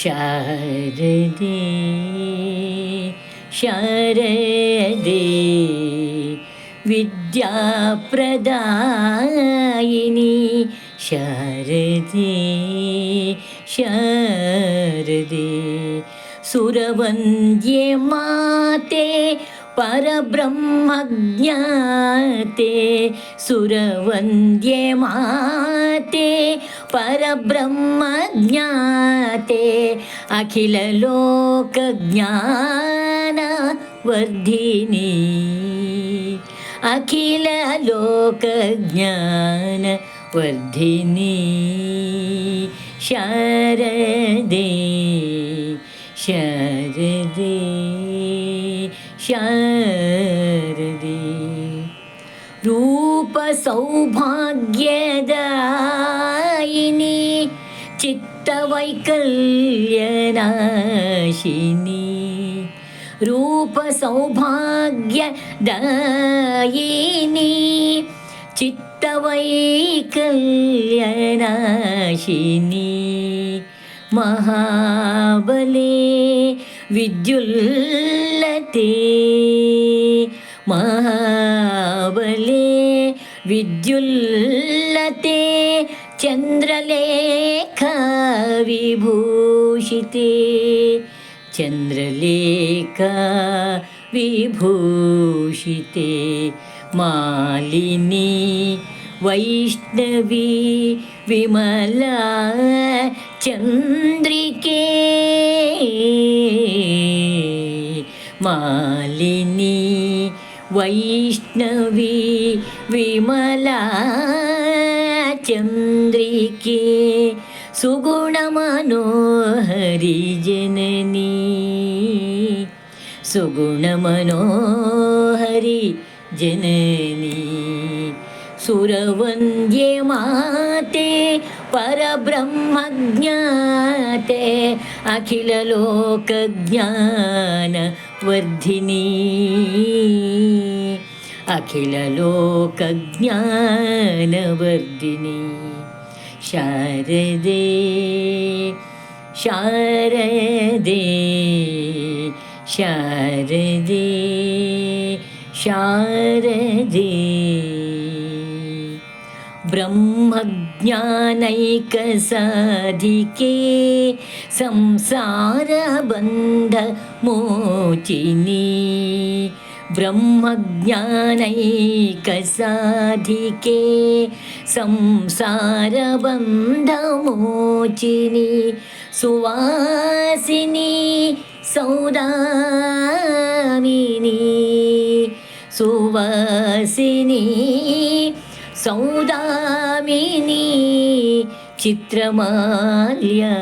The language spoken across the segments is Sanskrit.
शारदे शारदे विद्याप्रदायिनी शारदे शारदे सुरवन्द्ये माते परब्रह्मज्ञाते सुरवन्द्ये माते परब्रह्मज्ञाते अखिललोकज्ञानवर्धिनी अखिललोकज्ञानवर्धिनी शारदे शारदे शारदे रूपसौभाग्यदायिनी चित्तवैकल्यनाशिनी रूपसौभाग्यदायिनी चित्तवैकल्यनाशिनी महाबले विद्युल्लते महाबले विद्युल्लते चन्द्रलेखा विभूषिते चन्द्रलेखा विभूषिते मालिनी वैष्णवी विमला चन्द्रिके मालिनी वैष्णवी विमला चंद्रिके सुगुण मनोहरी जननी सुगुण मनोहरी जननी सुरवन्द्ये माते परब्रह्मज्ञाते अखिललोकज्ञानवर्धिनी। अखिललोकज्ञानवर्धिनी। शारदे शारदे शारदे शारदे। ब्रह्मज्ञानैकसाधिके संसारबन्धमोचिनी ब्रह्मज्ञानैकसाधिके संसारबन्धमोचिनी सुवासिनी सौदामिनी सुवासिनी सौदामिनी चित्रमाल्या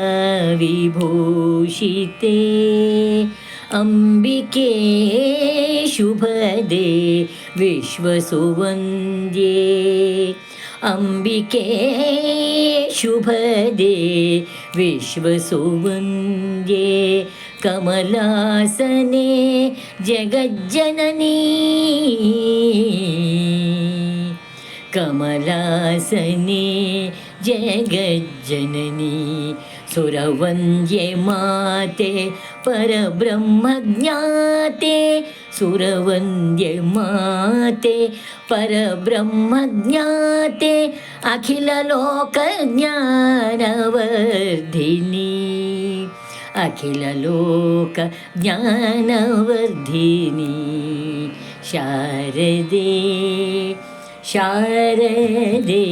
അംബികേ ശുഭദേ വിശ്വസുവന്ദ്യേ അംബികേ ശുഭദേ വിശ്വസുവന്ദ്യേ കമലാസനേ ജഗജ്ജനനീ. കമലാസനേ जगज्जननी सुरवन्द्ये माते परब्रह्मज्ञाते। सुरवन्द्ये माते परब्रह्मज्ञाते अखिललोकज्ञानवर्धिनी। अखिललोकज्ञानवर्धिनी। शारदे शारदे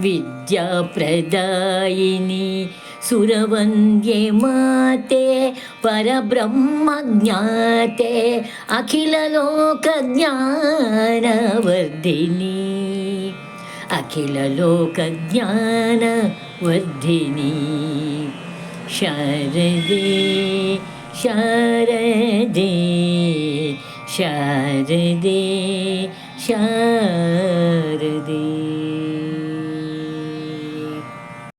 विद्याप्रदायिनी सुरवन्द्ये माते परब्रह्मज्ञाते अखिललोकज्ञानवर्धिनी। अखिललोकज्ञानवर्धिनी। शारदे शारदे शारदे शारदे